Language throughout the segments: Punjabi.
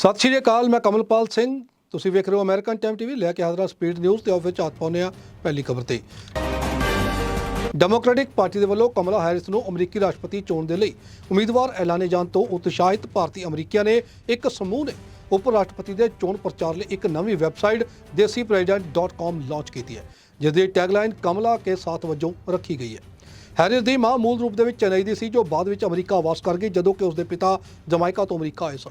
ਸਤਿ ਸ਼੍ਰੀ ਅਕਾਲ, ਮੈਂ ਕਮਲਪਾਲ ਸਿੰਘ। ਤੁਸੀਂ ਵੇਖ ਰਹੇ ਹੋ ਅਮਰੀਕਨ ਟਾਈਮ ਟੀਵੀ ਲੈ ਕੇ ਹਾਜ਼ਰ ਹਾਂ ਸਪੀਡ ਨਿਊਜ਼ ਤੇ ਆਓ ਵਿੱਚ ਹੱਥ ਪਾਉਂਦੇ ਹਾਂ ਪਹਿਲੀ ਖਬਰ ਤੇ। ਡੈਮੋਕ੍ਰੈਟਿਕ ਪਾਰਟੀ ਦੇ ਵੱਲੋਂ ਕਮਲਾ ਹੈਰਿਸ ਨੂੰ ਅਮਰੀਕੀ ਰਾਸ਼ਟਰਪਤੀ ਚੋਣ ਦੇ ਲਈ ਉਮੀਦਵਾਰ ਐਲਾਨੇ ਜਾਣ ਤੋਂ ਉਤਸ਼ਾਹਿਤ ਭਾਰਤੀ ਅਮਰੀਕੀਆਂ ਨੇ ਇੱਕ ਸਮੂਹ ਨੇ ਉਪ ਰਾਸ਼ਟਰਪਤੀ ਦੇ ਚੋਣ ਪ੍ਰਚਾਰ ਲਈ ਇੱਕ ਨਵੀਂ ਵੈਬਸਾਈਟ desipresident.com ਲਾਂਚ ਕੀਤੀ ਹੈ, ਜਿਸ ਦੀ ਟੈਗਲਾਈਨ ਕਮਲਾ ਕੇ ਸਾਥ ਵਜੋਂ ਰੱਖੀ ਗਈ ਹੈ। ਹੈਰਿਸ ਦੀ ਮਾਂ ਮੂਲ ਰੂਪ ਦੇ ਵਿੱਚ ਚੇਨਈ ਦੀ ਸੀ, ਜੋ ਬਾਅਦ ਵਿੱਚ ਅਮਰੀਕਾ ਵਾਸ ਕਰ ਗਈ, ਜਦੋਂ ਕਿ ਉਸਦੇ ਪਿਤਾ ਜਮਾਇਕਾ ਤੋਂ ਅਮਰੀਕਾ ਆਏ ਸਨ।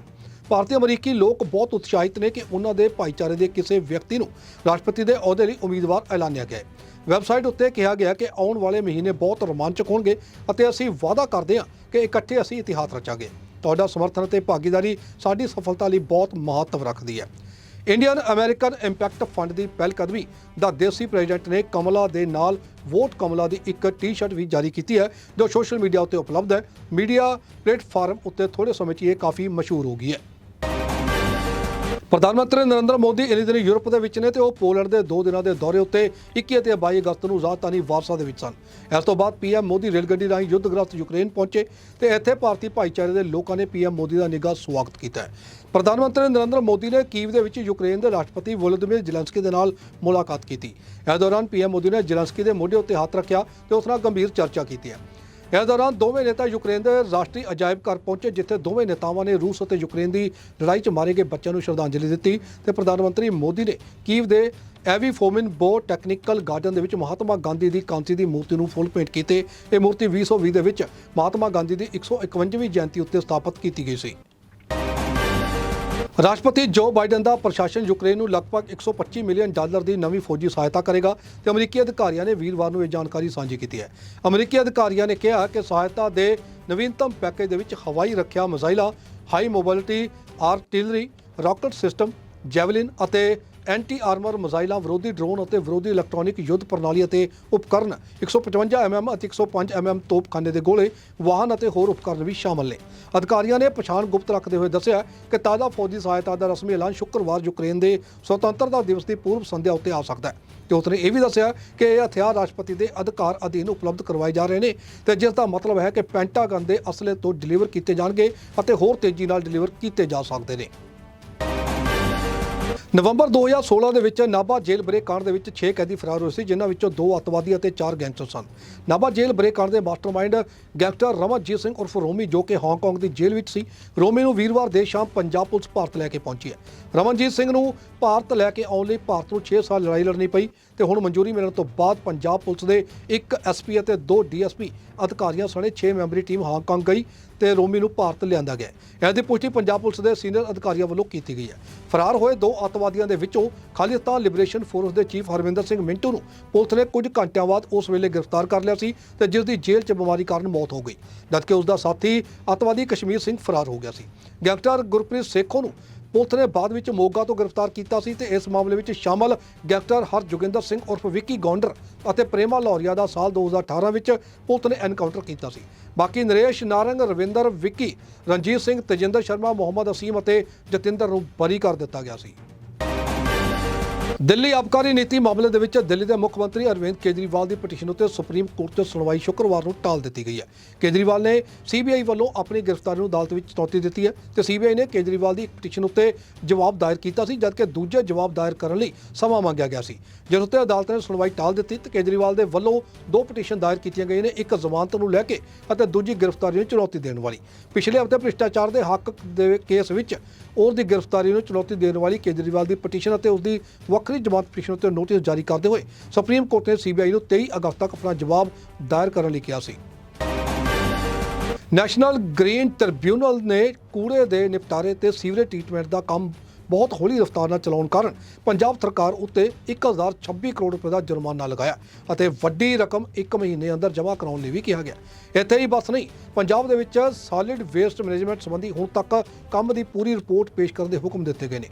ਭਾਰਤੀ ਅਮਰੀਕੀ ਲੋਕ ਬਹੁਤ ਉਤਸ਼ਾਹਿਤ ਨੇ ਕਿ ਉਹਨਾਂ ਦੇ ਭਾਈਚਾਰੇ ਦੇ ਕਿਸੇ ਵਿਅਕਤੀ ਨੂੰ ਰਾਸ਼ਟਰਪਤੀ ਦੇ ਅਹੁਦੇ ਲਈ ਉਮੀਦਵਾਰ ਐਲਾਨਿਆ ਗਿਆ ਹੈ। ਵੈਬਸਾਈਟ ਉੱਤੇ ਕਿਹਾ ਗਿਆ ਕਿ ਆਉਣ ਵਾਲੇ ਮਹੀਨੇ ਬਹੁਤ ਰੋਮਾਂਚਕ ਹੋਣਗੇ ਅਤੇ ਅਸੀਂ ਵਾਅਦਾ ਕਰਦੇ ਹਾਂ ਕਿ ਇਕੱਠੇ ਅਸੀਂ ਇਤਿਹਾਸ ਰਚਾਂਗੇ। ਤੁਹਾਡਾ ਸਮਰਥਨ ਅਤੇ ਭਾਗੀਦਾਰੀ ਸਾਡੀ ਸਫਲਤਾ ਲਈ ਬਹੁਤ ਮਹੱਤਵ ਰੱਖਦੀ ਹੈ। ਇੰਡੀਅਨ ਅਮਰੀਕਨ ਇੰਪੈਕਟ ਫੰਡ ਦੀ ਪਹਿਲਕਦਮੀ ਦਾ ਦੇਸੀ ਪ੍ਰੈਜ਼ੀਡੈਂਟ ਨੇ ਕਮਲਾ ਦੇ ਨਾਲ ਵੋਟ ਕਮਲਾ ਦੀ ਇੱਕ ਟੀ-ਸ਼ਰਟ ਵੀ ਜਾਰੀ ਕੀਤੀ ਹੈ, ਜੋ ਸੋਸ਼ਲ ਮੀਡੀਆ ਉੱਤੇ ਉਪਲਬਧ ਹੈ। ਮੀਡੀਆ ਪਲੇਟਫਾਰਮ ਉੱਤੇ ਥੋੜੇ ਸਮੇਂ 'ਚ ਇਹ ਕਾਫੀ ਮਸ਼ਹੂਰ ਹੋ ਗਈ ਹੈ। ਪ੍ਰਧਾਨ ਮੰਤਰੀ ਨਰਿੰਦਰ ਮੋਦੀ ਇਨੀ ਦਿਨ ਯੂਰਪ ਦੇ ਵਿੱਚ ਨੇ ਤੇ ਉਹ ਪੋਲੈਂਡ ਦੇ 2 ਦਿਨਾਂ ਦੇ ਦੌਰੇ ਉੱਤੇ 21 ਅਤੇ 22 ਅਗਸਤ ਨੂੰ ਰਾਜਧਾਨੀ ਵਾਰਸਾ ਦੇ ਵਿੱਚ ਸਨ। ਇਸ ਤੋਂ ਬਾਅਦ ਪੀਐਮ ਮੋਦੀ ਰੇਲ ਗੱਡੀ ਰਾਹੀਂ ਯੁੱਧਗ੍ਰਸਤ ਯੂਕਰੇਨ ਪਹੁੰਚੇ ਤੇ ਇੱਥੇ ਭਾਰਤੀ ਭਾਈਚਾਰੇ ਦੇ ਲੋਕਾਂ ਨੇ ਪੀਐਮ ਮੋਦੀ ਦਾ ਨਿੱਘਾ ਸਵਾਗਤ ਕੀਤਾ ਹੈ। ਪ੍ਰਧਾਨ ਮੰਤਰੀ ਨਰਿੰਦਰ ਮੋਦੀ ਨੇ ਕੀਵ ਦੇ ਵਿੱਚ ਯੂਕਰੇਨ ਦੇ ਰਾਸ਼ਟਰਪਤੀ ਵੋਲੋਦੀਮੀਰ ਜ਼ੈਲੈਂਸਕੀ ਦੇ ਨਾਲ ਮੁਲਾਕਾਤ ਕੀਤੀ। ਇਸ ਦੌਰਾਨ ਪੀਐਮ ਮੋਦੀ ਨੇ ਜ਼ੈਲੈਂਸਕੀ ਦੇ ਮੋਢੇ ਉੱਤੇ ਹੱਥ ਰੱਖਿਆ ਤੇ ਉਸ ਨਾਲ ਗੰਭੀਰ ਚਰਚਾ ਕੀਤੀ ਹੈ। ਇਸ ਦੌਰਾਨ ਦੋਵੇਂ ਨੇਤਾ ਯੂਕਰੇਨ ਦੇ ਰਾਸ਼ਟਰੀ ਅਜਾਇਬ ਘਰ ਪਹੁੰਚੇ, ਜਿੱਥੇ ਦੋਵੇਂ ਨੇਤਾਵਾਂ ਨੇ ਰੂਸ ਅਤੇ ਯੂਕਰੇਨ ਦੀ ਲੜਾਈ 'ਚ ਮਾਰੇ ਗਏ ਬੱਚਿਆਂ ਨੂੰ ਸ਼ਰਧਾਂਜਲੀ ਦਿੱਤੀ ਤੇ ਪ੍ਰਧਾਨ ਮੰਤਰੀ ਮੋਦੀ ਨੇ ਕੀਵ ਦੇ ਐਵੀ ਫੋਮਿਨ ਬੋ ਟੈਕਨੀਕਲ ਗਾਰਡਨ ਦੇ ਵਿੱਚ ਮਹਾਤਮਾ ਗਾਂਧੀ ਦੀ ਕਾਂਸੀ ਦੀ ਮੂਰਤੀ ਨੂੰ ਫੁੱਲ ਪੇਂਟ ਕੀਤੇ। ਇਹ ਮੂਰਤੀ 2020 ਦੇ ਵਿੱਚ ਮਹਾਤਮਾ ਗਾਂਧੀ ਦੀ 151ਵੀਂ ਜਯੰਤੀ ਉੱਤੇ ਸਥਾਪਿਤ ਕੀਤੀ ਗਈ ਸੀ। ਰਾਸ਼ਟਰਪਤੀ ਜੋ ਬਾਈਡਨ ਦਾ ਪ੍ਰਸ਼ਾਸਨ ਯੂਕਰੇਨ ਨੂੰ ਲਗਭਗ 125 ਮਿਲੀਅਨ ਡਾਲਰ ਦੀ ਨਵੀਂ ਫੌਜੀ ਸਹਾਇਤਾ ਕਰੇਗਾ ਤੇ ਅਮਰੀਕੀ ਅਧਿਕਾਰੀਆਂ ਨੇ ਵੀਰਵਾਰ ਨੂੰ ਇਹ ਜਾਣਕਾਰੀ ਸਾਂਝੀ ਕੀਤੀ ਹੈ। ਅਮਰੀਕੀ ਅਧਿਕਾਰੀਆਂ ਨੇ ਕਿਹਾ ਕਿ ਸਹਾਇਤਾ ਦੇ ਨਵੀਨਤਮ ਪੈਕੇਜ ਦੇ ਵਿੱਚ ਹਵਾਈ ਰੱਖਿਆ ਮਿਜ਼ਾਈਲਾਂ high mobility, artillery, rocket system javelin ਅਤੇ ਐਂਟੀ ਆਰਮਰ ਮਿਜ਼ਾਈਲਾਂ ਵਿਰੋਧੀ ਡਰੋਨ ਅਤੇ ਵਿਰੋਧੀ ਇਲੈਕਟ੍ਰੋਨਿਕ ਯੁੱਧ ਪ੍ਰਣਾਲੀ ਅਤੇ ਉਪਕਰਨ 155 mm ਅਤੇ 105 mm ਤੋਪਖਾਨੇ ਦੇ ਗੋਲੇ, ਵਾਹਨ ਅਤੇ ਹੋਰ ਉਪਕਰਨ ਵੀ ਸ਼ਾਮਲ ਨੇ। ਅਧਿਕਾਰੀਆਂ ਨੇ ਪਛਾਣ ਗੁਪਤ ਰੱਖਦੇ ਹੋਏ ਦੱਸਿਆ ਕਿ ਤਾਜ਼ਾ ਫੌਜੀ ਸਹਾਇਤਾ ਦਾ ਰਸਮੀ ਐਲਾਨ ਸ਼ੁੱਕਰਵਾਰ ਯੂਕਰੇਨ ਦੇ ਸੁਤੰਤਰਤਾ ਦਿਵਸ ਦੀ ਪੂਰਵ ਸੰਧਿਆ ਉੱਤੇ ਆ ਸਕਦਾ ਹੈ। ਤੇ ਉਸਨੇ ਇਹ ਵੀ ਦੱਸਿਆ ਕਿ ਇਹ ਹਥਿਆਰ ਰਾਸ਼ਟਰਪਤੀ ਦੇ ਅਧਿਕਾਰ ਅਧੀਨ ਉਪਲਬਧ ਕਰਵਾਏ ਜਾ ਰਹੇ ਨੇ ਤੇ ਜਿਸ ਦਾ ਮਤਲਬ ਹੈ ਕਿ ਪੈਂਟਾਗਨ ਦੇ ਅਸਲੇ ਤੋਂ ਡਿਲੀਵਰ ਕੀਤੇ ਜਾਣਗੇ ਅਤੇ ਹੋਰ ਤੇਜ਼ੀ ਨਾਲ ਡਿਲੀਵਰ ਕੀਤੇ ਜਾ ਸਕਦੇ ਨੇ। ਨਵੰਬਰ 2016 ਦੇ ਵਿੱਚ ਨਾਭਾ ਜੇਲ੍ਹ ਬ੍ਰੇਕ ਕਾਂਡ ਦੇ ਵਿੱਚ 6 ਕੈਦੀ ਫਰਾਰ ਹੋਏ ਸੀ, ਜਿਨ੍ਹਾਂ ਵਿੱਚੋਂ ਦੋ ਅੱਤਵਾਦੀ ਅਤੇ 4 ਗੈਂਗਸਟਰ ਸਨ। ਨਾਭਾ ਜੇਲ੍ਹ ਬ੍ਰੇਕ ਕਾਂਡ ਦੇ ਮਾਸਟਰਮਾਈਂਡ ਗੈਂਗਸਟਰ ਰਮਨਜੀਤ ਸਿੰਘ ਉਰਫ ਰੋਮੀ, ਜੋ ਕਿ ਹਾਂਗਕਾਂਗ ਦੀ ਜੇਲ੍ਹ ਵਿੱਚ ਸੀ, ਰੋਮੀ ਨੂੰ ਵੀਰਵਾਰ ਦੇਰ ਸ਼ਾਮ ਪੰਜਾਬ ਪੁਲਿਸ ਭਾਰਤ ਲੈ ਕੇ ਪਹੁੰਚੀ ਹੈ। ਰਮਨਜੀਤ ਸਿੰਘ ਨੂੰ ਭਾਰਤ ਲੈ ਕੇ ਆਉਣ ਲਈ ਭਾਰਤ ਨੂੰ 6 ਸਾਲ ਲੜਾਈ ਲੜਨੀ ਪਈ ਤੇ ਹੁਣ ਮਨਜ਼ੂਰੀ ਮਿਲਣ ਤੋਂ ਬਾਅਦ ਪੰਜਾਬ ਪੁਲਿਸ ਦੇ ਇੱਕ ਐਸਪੀ ਅਤੇ ਦੋ ਡੀਐਸਪੀ ਅਧਿਕਾਰੀਆਂ ਸਣੇ 6 ਮੈਂਬਰੀ ਟੀਮ ਹਾਂਗਕਾਂਗ ਗਈ ਤੇ ਰੋਮੀ ਨੂੰ ਭਾਰਤ ਲਿਆਂਦਾ ਗਿਆ ਇਹਦੀ ਪੁਸ਼ਟੀ ਪੰਜਾਬ ਪੁਲਿਸ ਦੇ ਸੀਨੀਅਰ ਅਧਿਕਾਰੀਆਂ ਵੱਲੋਂ ਕੀਤੀ ਗਈ ਹੈ। ਫਰਾਰ ਹੋਏ ਦੋ ਅੱਤਵਾਦੀਆਂ ਦੇ ਵਿੱਚੋਂ ਖਾਲਿਸਤਾਨ ਲਿਬਰੇਸ਼ਨ ਫੋਰਸ ਦੇ ਚੀਫ ਹਰਵਿੰਦਰ ਸਿੰਘ ਮਿੰਟੂ ਨੂੰ ਪੁਲਿਸ ਨੇ ਕੁਝ ਘੰਟਿਆਂ ਬਾਅਦ ਉਸ ਵੇਲੇ ਗ੍ਰਿਫਤਾਰ ਕਰ ਲਿਆ ਸੀ ਤੇ ਜਿਸ ਦੀ ਜੇਲ੍ਹ 'ਚ ਬਿਮਾਰੀ ਕਾਰਨ ਮੌਤ ਹੋ ਗਈ। ਜਦਕਿ ਉਸ ਦਾ ਸਾਥੀ ਅੱਤਵਾਦੀ ਕਸ਼ਮੀਰ ਸਿੰਘ ਫਰਾਰ ਹੋ ਗਿਆ ਸੀ। ਗੈਂਗਸਟਰ ਗੁਰਪ੍ਰੀਤ ਸੇਖੋ ਨੂੰ ਪੁਲਿਸ ਨੇ ਬਾਅਦ ਵਿੱਚ ਮੋਗਾ ਤੋਂ ਗ੍ਰਿਫਤਾਰ ਕੀਤਾ ਸੀ ਤੇ ਇਸ ਮਾਮਲੇ ਵਿੱਚ ਸ਼ਾਮਲ ਗੈਂਗਸਟਰ ਹਰਜੋਗਿੰਦਰ ਸਿੰਘ ਉਰਫ ਵਿੱਕੀ ਗੌਂਡਰ ਅਤੇ ਪ੍ਰੇਮਾ ਲੌਰੀਆ ਦਾ ਸਾਲ 2018 ਵਿੱਚ ਪੁਲਿਸ ਨੇ ਐਨਕਾਊਂਟਰ ਕੀਤਾ ਸੀ। ਬਾਕੀ ਨਰੇਸ਼ ਨਾਰੰਗ, ਰਵਿੰਦਰ, ਵਿੱਕੀ, ਰਣਜੀਤ ਸਿੰਘ, ਤੇਜਿੰਦਰ ਸ਼ਰਮਾ, ਮੁਹੰਮਦ ਅਸੀਮ ਅਤੇ ਜਤਿੰਦਰ ਨੂੰ ਬਰੀ ਕਰ ਦਿੱਤਾ ਗਿਆ ਸੀ। ਦਿੱਲੀ ਆਬਕਾਰੀ ਨੀਤੀ ਮਾਮਲੇ ਦੇ ਵਿੱਚ ਦਿੱਲੀ ਦੇ ਮੁੱਖ ਮੰਤਰੀ ਅਰਵਿੰਦ ਕੇਜਰੀਵਾਲ ਦੀ ਪਟੀਸ਼ਨ ਉੱਤੇ ਸੁਪਰੀਮ ਕੋਰਟ 'ਚ ਸੁਣਵਾਈ ਸ਼ੁੱਕਰਵਾਰ ਨੂੰ ਟਾਲ ਦਿੱਤੀ ਗਈ ਹੈ। ਕੇਜਰੀਵਾਲ ਨੇ ਸੀਬੀਆਈ ਵੱਲੋਂ ਆਪਣੀ ਗ੍ਰਿਫਤਾਰੀ ਨੂੰ ਅਦਾਲਤ ਵਿੱਚ ਚੁਣੌਤੀ ਦਿੱਤੀ ਹੈ ਤੇ ਸੀਬੀਆਈ ਨੇ ਕੇਜਰੀਵਾਲ ਦੀ ਇੱਕ ਪਟੀਸ਼ਨ ਉੱਤੇ ਜਵਾਬ ਦਾਇਰ ਕੀਤਾ ਸੀ, ਜਦਕਿ ਦੂਜੇ ਜਵਾਬ ਦਾਇਰ ਕਰਨ ਲਈ ਸਮਾਂ ਮੰਗਿਆ ਗਿਆ ਸੀ। ਜਿਸ ਉੱਤੇ ਅਦਾਲਤ ਨੇ ਸੁਣਵਾਈ ਟਾਲ ਦਿੱਤੀ ਤੇ ਕੇਜਰੀਵਾਲ ਦੇ ਵੱਲੋਂ ਦੋ ਪਟੀਸ਼ਨ ਦਾਇਰ ਕੀਤੀਆਂ ਗਈਆਂ ਨੇ, ਇੱਕ ਜ਼ਮਾਨਤ ਨੂੰ ਲੈ ਕੇ ਅਤੇ ਦੂਜੀ ਗ੍ਰਿਫਤਾਰੀ ਨੂੰ ਚੁਣੌਤੀ ਦੇਣ ਵਾਲੀ। ਪਿਛਲੇ ਹਫ਼ਤੇ ਭ੍ਰਿਸ਼ਟਾਚਾਰ ਦੇ ਹੱਕ ਦੇ ਕੇਸ ਵਿੱਚ ਉਸ ਦੀ ਗ੍ਰਿਫਤਾਰੀ ਨੂੰ ਚੁਣੌਤੀ ਦੇਣ ਵਾਲੀ ਕੇਜਰੀਵਾਲ ਦੀ ਪਟੀਸ਼ਨ ਅਤੇ ਉਸ ਦੀ ਵੱਖਰੀ ਜ਼ਮਾਨਤ ਪਟੀਸ਼ਨ ਉੱਤੇ ਨੋਟਿਸ ਜਾਰੀ ਕਰਦੇ ਹੋਏ ਸੁਪਰੀਮ ਕੋਰਟ ਨੇ ਸੀਬੀਆਈ ਨੂੰ 23 ਅਗਸਤ ਤੱਕ ਆਪਣਾ ਜਵਾਬ ਦਾਇਰ ਕਰਨ ਲਈ ਕਿਹਾ ਸੀ। ਨੈਸ਼ਨਲ ਗ੍ਰੀਨ ਟ੍ਰਿਬਿਊਨਲ ਨੇ ਕੂੜੇ ਦੇ ਨਿਪਟਾਰੇ ਤੇ ਸੀਵਰੇਜ ਟ੍ਰੀਟਮੈਂਟ ਦਾ ਕੰਮ ਬਹੁਤ ਹੌਲੀ ਰਫ਼ਤਾਰ ਨਾਲ ਚਲਾਉਣ ਕਾਰਨ ਪੰਜਾਬ ਸਰਕਾਰ ਉੱਤੇ 1026 ਕਰੋੜ ਰੁਪਏ ਦਾ ਜੁਰਮਾਨਾ ਲਗਾਇਆ ਅਤੇ ਵੱਡੀ ਰਕਮ 1 ਮਹੀਨੇ ਅੰਦਰ ਜਮ੍ਹਾਂ ਕਰਾਉਣ ਲਈ ਵੀ ਕਿਹਾ ਗਿਆ। ਇੱਥੇ ਹੀ ਬਸ ਨਹੀਂ, ਪੰਜਾਬ ਦੇ ਵਿੱਚ ਸੋਲਿਡ ਵੇਸਟ ਮੈਨੇਜਮੈਂਟ ਸੰਬੰਧੀ ਹੁਣ ਤੱਕ ਕੰਮ ਦੀ ਪੂਰੀ ਰਿਪੋਰਟ ਪੇਸ਼ ਕਰਨ ਦੇ ਹੁਕਮ ਦਿੱਤੇ ਗਏ ਨੇ।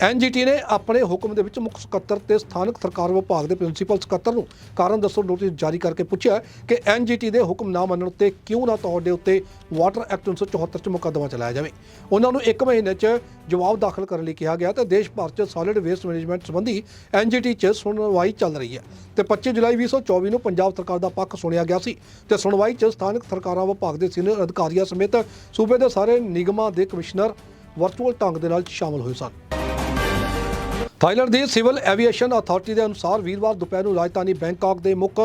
ਐਨਜੀਟੀ ਨੇ ਆਪਣੇ ਹੁਕਮ ਦੇ ਵਿੱਚ ਮੁੱਖ ਸਕੱਤਰ ਤੇ ਸਥਾਨਕ ਸਰਕਾਰ ਵਿਭਾਗ ਦੇ ਪ੍ਰਿੰਸੀਪਲ ਸਕੱਤਰ ਨੂੰ ਕਾਰਨ ਦੱਸੋ ਨੋਟਿਸ ਜਾਰੀ ਕਰਕੇ ਪੁੱਛਿਆ ਕਿ ਐਨਜੀਟੀ ਦੇ ਹੁਕਮ ਨਾ ਮੰਨਣ ਤੇ ਕਿਉਂ ਨਾ ਤੁਹਾਡੇ ਉੱਤੇ ਵਾਟਰ ਐਕਟ 1974 ਚ ਮੁਕੱਦਮਾ ਚਲਾਇਆ ਜਾਵੇ। ਉਹਨਾਂ ਨੂੰ 1 ਮਹੀਨੇ ਚ ਜਵਾਬ ਦਾਖਲ ਕਰਨ ਲਈ ਕਿਹਾ ਗਿਆ ਤੇ ਦੇਸ਼ ਭਰ ਚ ਸੋਲਿਡ ਵੇਸਟ ਮੈਨੇਜਮੈਂਟ ਸੰਬੰਧੀ ਐਨਜੀਟੀ ਚ ਸੁਣਵਾਈ ਚੱਲ ਰਹੀ ਹੈ ਤੇ 25 ਜੁਲਾਈ 2024 ਨੂੰ ਪੰਜਾਬ ਸਰਕਾਰ ਦਾ ਪੱਖ ਸੁਣਿਆ ਗਿਆ ਸੀ ਤੇ ਸੁਣਵਾਈ ਚ ਸਥਾਨਕ ਸਰਕਾਰਾਂ ਵਿਭਾਗ ਦੇ ਸੀਨੀਅਰ ਅਧਿਕਾਰੀਆਂ ਸਮੇਤ ਸੂਬੇ ਦੇ ਸਾਰੇ ਨਿਗਮਾਂ ਦੇ ਕਮਿਸ਼ਨਰ ਵਰਚੁਅਲ ਢੰਗ ਦੇ ਨਾਲ ਸ਼ਾਮਲ ਹੋਏ ਸਨ। ਥਾਈਲੈਂਡ ਦੀ ਸਿਵਲ ਐਵੀਏਸ਼ਨ ਅਥਾਰਟੀ ਦੇ ਅਨੁਸਾਰ ਵੀਰਵਾਰ ਦੁਪਹਿਰ ਨੂੰ ਰਾਜਧਾਨੀ ਬੈਂਕਾਕ ਦੇ ਮੁੱਖ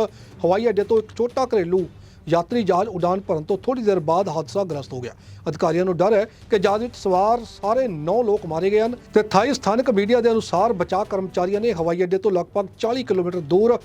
ਹਵਾਈ ਅੱਡੇ ਤੋਂ ਇੱਕ ਛੋਟਾ ਘਰੇਲੂ ਯਾਤਰੀ ਜਹਾਜ਼ ਉਡਾਨ ਭਰਨ ਤੋਂ ਥੋੜੀ ਦੇਰ ਬਾਅਦ ਹਾਦਸਾ ਗ੍ਰਸਤ ਹੋ ਗਿਆ। ਅਧਿਕਾਰੀਆਂ ਨੂੰ ਡਰ ਹੈ ਕਿ ਜਹਾਜ਼ ਵਿੱਚ ਸਵਾਰ ਸਾਰੇ 9 ਲੋਕ ਮਾਰੇ ਗਏ ਹਨ ਤੇ ਥਾਈ ਸਥਾਨਕ ਮੀਡੀਆ ਦੇ ਅਨੁਸਾਰ ਬਚਾਅ ਕਰਮਚਾਰੀਆਂ ਨੇ ਹਵਾਈ ਅੱਡੇ ਤੋਂ ਲਗਭਗ 40 ਕਿਲੋਮੀਟਰ ਦੂਰ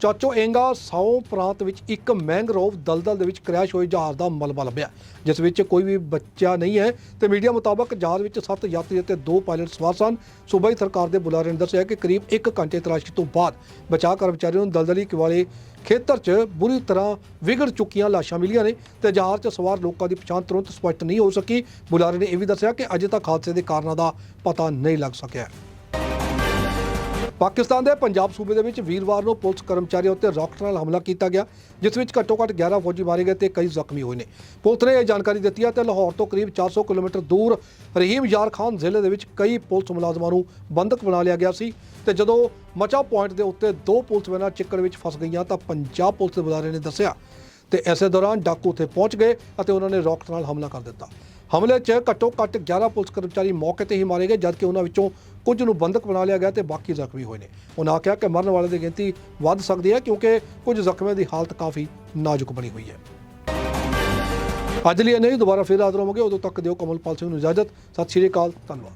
ਚਾਚੋ ਏਂਗਾ ਸਾਓ ਪ੍ਰਾਂਤ ਵਿੱਚ ਇੱਕ ਮੈਂਗਰੋਵ ਦਲਦਲ ਦੇ ਵਿੱਚ ਕ੍ਰੈਸ਼ ਹੋਏ ਜਹਾਜ਼ ਦਾ ਮਲਬਾ ਲੱਭਿਆ, ਜਿਸ ਵਿੱਚ ਕੋਈ ਵੀ ਬੱਚਾ ਨਹੀਂ ਹੈ ਤੇ ਮੀਡੀਆ ਮੁਤਾਬਕ ਜਹਾਜ਼ ਵਿੱਚ 7 ਯਾਤਰੀ ਅਤੇ 2 ਪਾਇਲਟ ਸਵਾਰ ਸਨ। ਸੂਬਾਈ ਸਰਕਾਰ ਦੇ ਬੁਲਾਰੇ ਨੇ ਦੱਸਿਆ ਕਿ ਕਰੀਬ 1 ਘੰਟੇ ਤਲਾਸ਼ੀ ਤੋਂ ਬਾਅਦ ਬਚਾਅ ਕਰਮਚਾਰੀਆਂ ਨੂੰ ਦਲਦਲੀ ਵਾਲੇ ਖੇਤਰ 'ਚ ਬੁਰੀ ਤਰ੍ਹਾਂ ਵਿਗੜ ਚੁੱਕੀਆਂ ਲਾਸ਼ਾਂ ਮਿਲੀਆਂ ਨੇ ਤੇ ਜਹਾਜ਼ 'ਚ ਸਵਾਰ ਲੋਕਾਂ ਦੀ ਪਛਾਣ ਤੁਰੰਤ ਸਪਸ਼ਟ ਨਹੀਂ ਹੋ ਸਕੀ। ਬੁਲਾਰੇ ਨੇ ਇਹ ਵੀ ਦੱਸਿਆ ਕਿ ਅਜੇ ਤੱਕ ਹਾਦਸੇ ਦੇ ਕਾਰਨਾਂ ਦਾ ਪਤਾ ਨਹੀਂ ਲੱਗ ਸਕਿਆ। ਪਾਕਿਸਤਾਨ ਦੇ ਪੰਜਾਬ ਸੂਬੇ ਦੇ ਵਿੱਚ ਵੀਰਵਾਰ ਨੂੰ ਪੁਲਿਸ ਕਰਮਚਾਰੀਆਂ ਉੱਤੇ ਰਾਕਟ ਨਾਲ ਹਮਲਾ ਕੀਤਾ ਗਿਆ, ਜਿਸ ਵਿੱਚ ਘੱਟੋ-ਘੱਟ 11 ਫੌਜੀ ਮਾਰੇ ਗਏ ਤੇ ਕਈ ਜ਼ਖਮੀ ਹੋਏ ਨੇ। ਪੁਲਿਸ ਨੇ ਇਹ ਜਾਣਕਾਰੀ ਦਿੱਤੀ ਹੈ ਤੇ ਲਾਹੌਰ ਤੋਂ ਕਰੀਬ 400 ਕਿਲੋਮੀਟਰ ਦੂਰ ਰਹੀਮ ਯਾਰ ਖਾਨ ਜ਼ਿਲ੍ਹੇ ਦੇ ਵਿੱਚ ਕਈ ਪੁਲਿਸ ਮੁਲਾਜ਼ਮਾਂ ਨੂੰ ਬੰਦਕ ਬਣਾ ਲਿਆ ਗਿਆ ਸੀ ਤੇ ਜਦੋਂ ਮਚਾ ਪੁਆਇੰਟ ਦੇ ਉੱਤੇ ਦੋ ਪੁਲਿਸ ਵੈਨਾਂ ਚਿੱਕੜ ਵਿੱਚ ਫਸ ਗਈਆਂ ਤਾਂ ਪੰਜਾਬ ਪੁਲਿਸ ਦੇ ਬੁਲਾਰੇ ਨੇ ਦੱਸਿਆ। ਤੇ ਐਸੇ ਦੌਰਾਨ ਡਾਕੂ ਉੱਥੇ ਪਹੁੰਚ ਗਏ ਅਤੇ ਉਹਨਾਂ ਨੇ ਰਾਕਟ ਨਾਲ ਹਮਲਾ ਕਰ ਦਿੱਤਾ। ਹਮਲੇ 'ਚ ਘੱਟੋ ਘੱਟ 11 ਪੁਲਿਸ ਕਰਮਚਾਰੀ ਮੌਕੇ ਤੇ ਹੀ ਮਾਰੇ ਗਏ, ਜਦਕਿ ਉਹਨਾਂ ਵਿੱਚੋਂ ਕੁਝ ਨੂੰ ਬੰਦਕ ਬਣਾ ਲਿਆ ਗਿਆ ਤੇ ਬਾਕੀ ਜ਼ਖਮੀ ਹੋਏ ਨੇ। ਉਹਨਾਂ ਆਖਿਆ ਕਿ ਮਰਨ ਵਾਲਿਆਂ ਦੀ ਗਿਣਤੀ ਵੱਧ ਸਕਦੀ ਹੈ, ਕਿਉਂਕਿ ਕੁਝ ਜ਼ਖਮੀਆਂ ਦੀ ਹਾਲਤ ਕਾਫੀ ਨਾਜ਼ੁਕ ਬਣੀ ਹੋਈ ਹੈ। ਅੱਜ ਲਈ ਨਹੀਂ ਦੁਬਾਰਾ ਫਿਰ ਹਾਜ਼ਰ ਹੋਵਾਂਗੇ। ਉਦੋਂ ਤੱਕ ਦਿਓ ਕਮਲਪਾਲ ਸਿੰਘ ਨੂੰ ਇਜਾਜ਼ਤ। ਸਤਿ ਸ਼੍ਰੀ ਅਕਾਲ, ਧੰਨਵਾਦ।